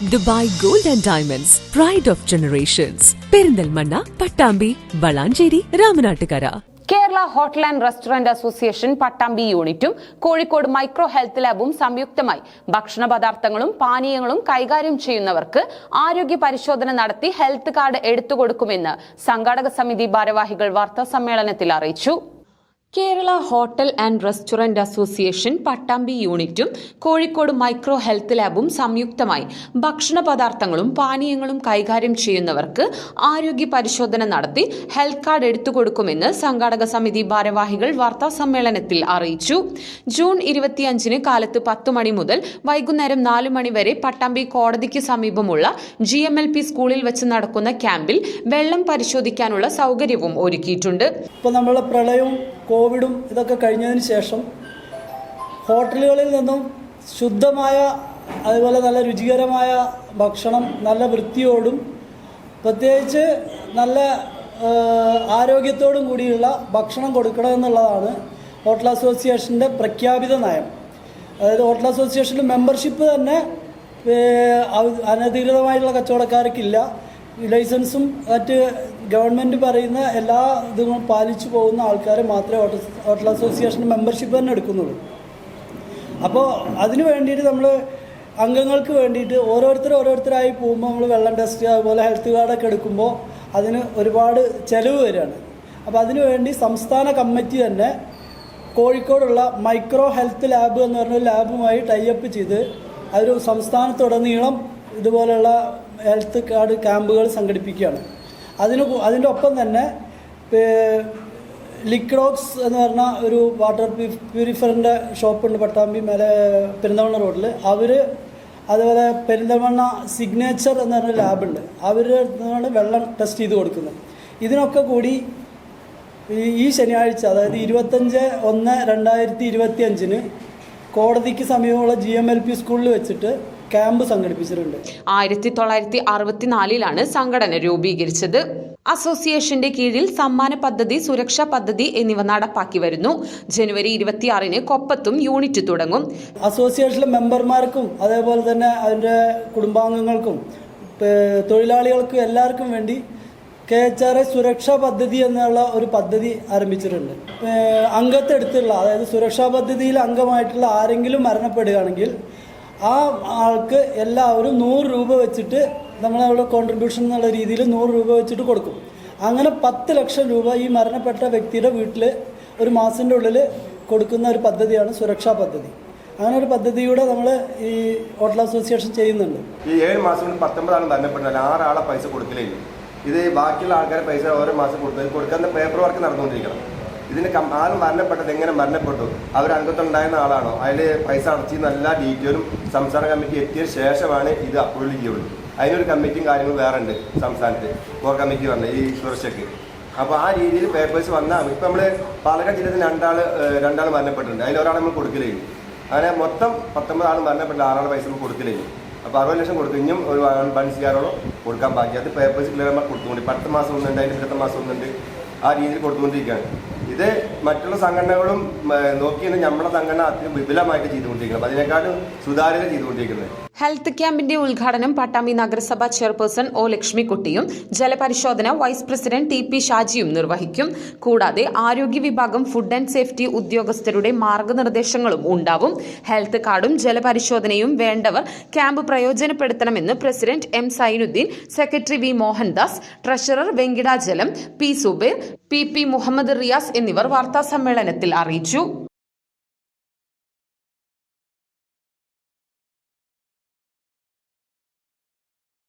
Dubai gold and diamonds pride of generations Perinthalmanna Pattambi Valanchery Ramanattukara. Kerala hotel and restaurant association Pattambi യൂണിറ്റും Kozhikode micro health ലാബും സംയുക്തമായി ഭക്ഷണ പദാർത്ഥങ്ങളും പാനീയങ്ങളും കൈകാര്യം ചെയ്യുന്നവർക്ക് ആരോഗ്യ പരിശോധന നടത്തി ഹെൽത്ത് കാർഡ് എടുത്തുകൊടുക്കുമെന്ന് സംഘാടക സമിതി ഭാരവാഹികൾ വാർത്താ സമ്മേളനത്തിൽ അറിയിച്ചു. Kerala hotel and restaurant association Pattambi യൂണിറ്റും കോഴിക്കോട് മൈക്രോ ഹെൽത്ത് ലാബും സംയുക്തമായി ഭക്ഷണ പദാർത്ഥങ്ങളും പാനീയങ്ങളും കൈകാര്യം ചെയ്യുന്നവർക്ക് ആരോഗ്യ പരിശോധന നടത്തി ഹെൽത്ത് കാർഡ് എടുത്തു എടുത്തുകൊടുക്കുമെന്ന് സംഘാടക സമിതി ഭാരവാഹികൾ വാർത്താ സമ്മേളനത്തിൽ അറിയിച്ചു. ജൂൺ ഇരുപത്തിയഞ്ചിന് കാലത്ത് പത്ത് മണി മുതൽ വൈകുന്നേരം നാല് മണി വരെ പട്ടാമ്പി കോടതിക്ക് സമീപമുള്ള ജി എം എൽ പി സ്കൂളിൽ വെച്ച് നടക്കുന്ന ക്യാമ്പിൽ വെള്ളം പരിശോധിക്കാനുള്ള സൗകര്യവും ഒരുക്കിയിട്ടുണ്ട്. പ്രളയവും കോവിഡും ഇതൊക്കെ കഴിഞ്ഞതിന് ശേഷം ഹോട്ടലുകളിൽ നിന്നും ശുദ്ധമായ അതുപോലെ നല്ല രുചികരമായ ഭക്ഷണം നല്ല വൃത്തിയോടും പ്രത്യേകിച്ച് നല്ല ആരോഗ്യത്തോടും കൂടിയുള്ള ഭക്ഷണം കൊടുക്കണം എന്നുള്ളതാണ് ഹോട്ടൽ അസോസിയേഷന്റെ പ്രഖ്യാപിത നയം. അതായത് ഹോട്ടൽ അസോസിയേഷന്റെ മെമ്പർഷിപ്പ് തന്നെ അനധികൃതമായിട്ടുള്ള കച്ചവടക്കാർക്കില്ല. ലൈസൻസും മറ്റ് ഗവൺമെന്റ് പറയുന്ന എല്ലാ ഇതും പാലിച്ചു പോകുന്ന ആൾക്കാരെ മാത്രമേ ഹോട്ടൽ ഹോട്ടൽ അസോസിയേഷൻ മെമ്പർഷിപ്പ് തന്നെ എടുക്കുന്നുള്ളൂ. അപ്പോൾ അതിന് വേണ്ടിയിട്ട് നമ്മൾ അംഗങ്ങൾക്ക് വേണ്ടിയിട്ട് ഓരോരുത്തർ ഓരോരുത്തരായി പോകുമ്പോൾ നമ്മൾ വെള്ളം ടെസ്റ്റ് അതുപോലെ ഹെൽത്ത് കാർഡൊക്കെ എടുക്കുമ്പോൾ അതിന് ഒരുപാട് ചിലവ് വരികയാണ് അപ്പോൾ അതിനു വേണ്ടി സംസ്ഥാന കമ്മിറ്റി തന്നെ കോഴിക്കോടുള്ള മൈക്രോ ഹെൽത്ത് ലാബ് എന്ന് പറഞ്ഞ ലാബുമായി ടൈപ്പ് ചെയ്ത് അതൊരു സംസ്ഥാനത്തുടനീളം ഇതുപോലെയുള്ള ഹെൽത്ത് കാർഡ് ക്യാമ്പുകൾ സംഘടിപ്പിക്കുകയാണ്. അതിന് അതിന്റെ ഒപ്പം തന്നെ ലിക്ഡോക്സ് എന്ന് പറഞ്ഞ ഒരു വാട്ടർ പ്യൂരിഫയറിന്റെ ഷോപ്പുണ്ട് പട്ടാമ്പി മേലെ പെരിന്തൽമണ്ണ റോഡിൽ അവർ അതുപോലെ പെരിന്തൽമണ്ണ സിഗ്നേച്ചർ എന്ന് പറഞ്ഞ ലാബുണ്ട് അവർ വെള്ളം ടെസ്റ്റ് ചെയ്ത് കൊടുക്കുന്നത്. ഇതിനൊക്കെ കൂടി ഈ ശനിയാഴ്ച അതായത് ഇരുപത്തഞ്ച് ഒന്ന് രണ്ടായിരത്തി ഇരുപത്തി അഞ്ചിന് കോടതിക്ക് സമീപമുള്ള ജി എം എൽ പി സ്കൂളിൽ വെച്ചിട്ട് ക്യാമ്പ് സംഘടിപ്പിച്ചിട്ടുണ്ട്. ആയിരത്തി തൊള്ളായിരത്തി അറുപത്തിനാലിലാണ് സംഘടന രൂപീകരിച്ചത്. അസോസിയേഷന്റെ കീഴിൽ സമ്മാന പദ്ധതി സുരക്ഷാ പദ്ധതി എന്നിവ നടപ്പാക്കി വരുന്നു. ജനുവരി ഇരുപത്തിയാറിന് കൊപ്പത്തും യൂണിറ്റ് തുടങ്ങും. അസോസിയേഷനിലെ മെമ്പർമാർക്കും അതേപോലെ തന്നെ അതിന്റെ കുടുംബാംഗങ്ങൾക്കും തൊഴിലാളികൾക്കും എല്ലാവർക്കും വേണ്ടി കെ എച്ച് ആർ ഐ സുരക്ഷാ പദ്ധതി എന്നുള്ള ഒരു പദ്ധതി ആരംഭിച്ചിട്ടുണ്ട്. അംഗത്തെടുത്തുള്ള അതായത് സുരക്ഷാ പദ്ധതിയിൽ അംഗമായിട്ടുള്ള ആരെങ്കിലും മരണപ്പെടുകയാണെങ്കിൽ ആ ആൾക്ക് എല്ലാവരും നൂറ് രൂപ വെച്ചിട്ട് നമ്മളവിടെ കോൺട്രിബ്യൂഷൻ എന്നുള്ള രീതിയിൽ നൂറ് രൂപ വെച്ചിട്ട് കൊടുക്കും. അങ്ങനെ പത്ത് ലക്ഷം രൂപ ഈ മരണപ്പെട്ട വ്യക്തിയുടെ വീട്ടിൽ ഒരു മാസത്തിന്റെ ഉള്ളിൽ കൊടുക്കുന്ന ഒരു പദ്ധതിയാണ് സുരക്ഷാ പദ്ധതി. അങ്ങനെ ഒരു പദ്ധതിയുടെ നമ്മൾ ഈ ഹോട്ടൽ അസോസിയേഷൻ ചെയ്യുന്നുണ്ട്. ഈ ഏഴ് മാസം പത്തൊമ്പതാണ് മരണപ്പെട്ടത് ആറാളെ പൈസ കൊടുക്കില്ലേ ഇത് ബാക്കിയുള്ള ആൾക്കാരെ പൈസ ഓരോ മാസം കൊടുക്കുന്നത് കൊടുക്കാൻ പേപ്പർ വർക്ക് നടന്നുകൊണ്ടിരിക്കണം. ഇതിന് ആൾ മരണപ്പെട്ടത് എങ്ങനെ മരണപ്പെട്ടു? അവർ അംഗത്തുണ്ടായിരുന്ന ആളാണോ? അതിൽ പൈസ അടച്ചിരുന്ന എല്ലാ ഡീറ്റെയിലും സംസ്ഥാന കമ്മിറ്റി എത്തിയ ശേഷമാണ് ഇത് അപ്രൂവൽ ചെയ്യുള്ളൂ അതിനൊരു കമ്മിറ്റിയും കാര്യങ്ങളും വേറെ ഉണ്ട് സംസ്ഥാനത്ത്. കോർ കമ്മിറ്റി വന്ന ഈ സുരക്ഷയ്ക്ക്. അപ്പോൾ ആ രീതിയിൽ പേപ്പേഴ്സ് വന്നാൽ ഇപ്പം നമ്മൾ പാലക്കാട് ജില്ലയിൽ രണ്ടാൾ രണ്ടാൾ മരണപ്പെട്ടിട്ടുണ്ട്. അതിൽ ഒരാളെ നമ്മൾ കൊടുക്കലേയും അങ്ങനെ മൊത്തം പത്തൊമ്പത് ആൾ മരണപ്പെട്ട ആറാൾ പൈസ നമ്മൾ കൊടുക്കലേയും അപ്പോൾ അറുപത് ലക്ഷം കൊടുക്കും ഇനിയും ഒരു വൺ കൊടുക്കാൻ ബാക്കി. അത് പേപ്പേഴ്സ് ക്ലിയർ നമ്മൾ കൊടുത്തുകൊണ്ട് അടുത്ത മാസം ഒന്നുണ്ട് അതിന്റെ അടുത്ത മാസം ഒന്നുണ്ട്. ആ രീതിയിൽ കൊടുത്തുകൊണ്ടിരിക്കുകയാണ്. ഇത് മറ്റുള്ള സംഘടനകളും നോക്കിയാണ് നമ്മുടെ സംഘടന അത്രയും വിപുലമായിട്ട് ചെയ്തുകൊണ്ടിരിക്കുന്നത് അതിനേക്കാളും സുതാര്യത ചെയ്തുകൊണ്ടിരിക്കുന്നത്. ഹെൽത്ത് ക്യാമ്പിന്റെ ഉദ്ഘാടനം പട്ടാമ്പി നഗരസഭ ചെയർപേഴ്സൺ ഒ ലക്ഷ്മിക്കുട്ടിയും ജലപരിശോധന വൈസ് പ്രസിഡന്റ് ടി പി ഷാജിയും നിർവഹിക്കും. കൂടാതെ ആരോഗ്യ വിഭാഗം ഫുഡ് ആൻഡ് സേഫ്റ്റി ഉദ്യോഗസ്ഥരുടെ മാർഗനിർദ്ദേശങ്ങളും ഉണ്ടാവും. ഹെൽത്ത് കാർഡും ജലപരിശോധനയും വേണ്ടവർ ക്യാമ്പ് പ്രയോജനപ്പെടുത്തണമെന്ന് president M Sainudheen secretary V Mohandas treasurer Venkitachalam P Zubair P P Muhammad Riyas എന്നിവർ വാർത്താസമ്മേളനത്തിൽ അറിയിച്ചു.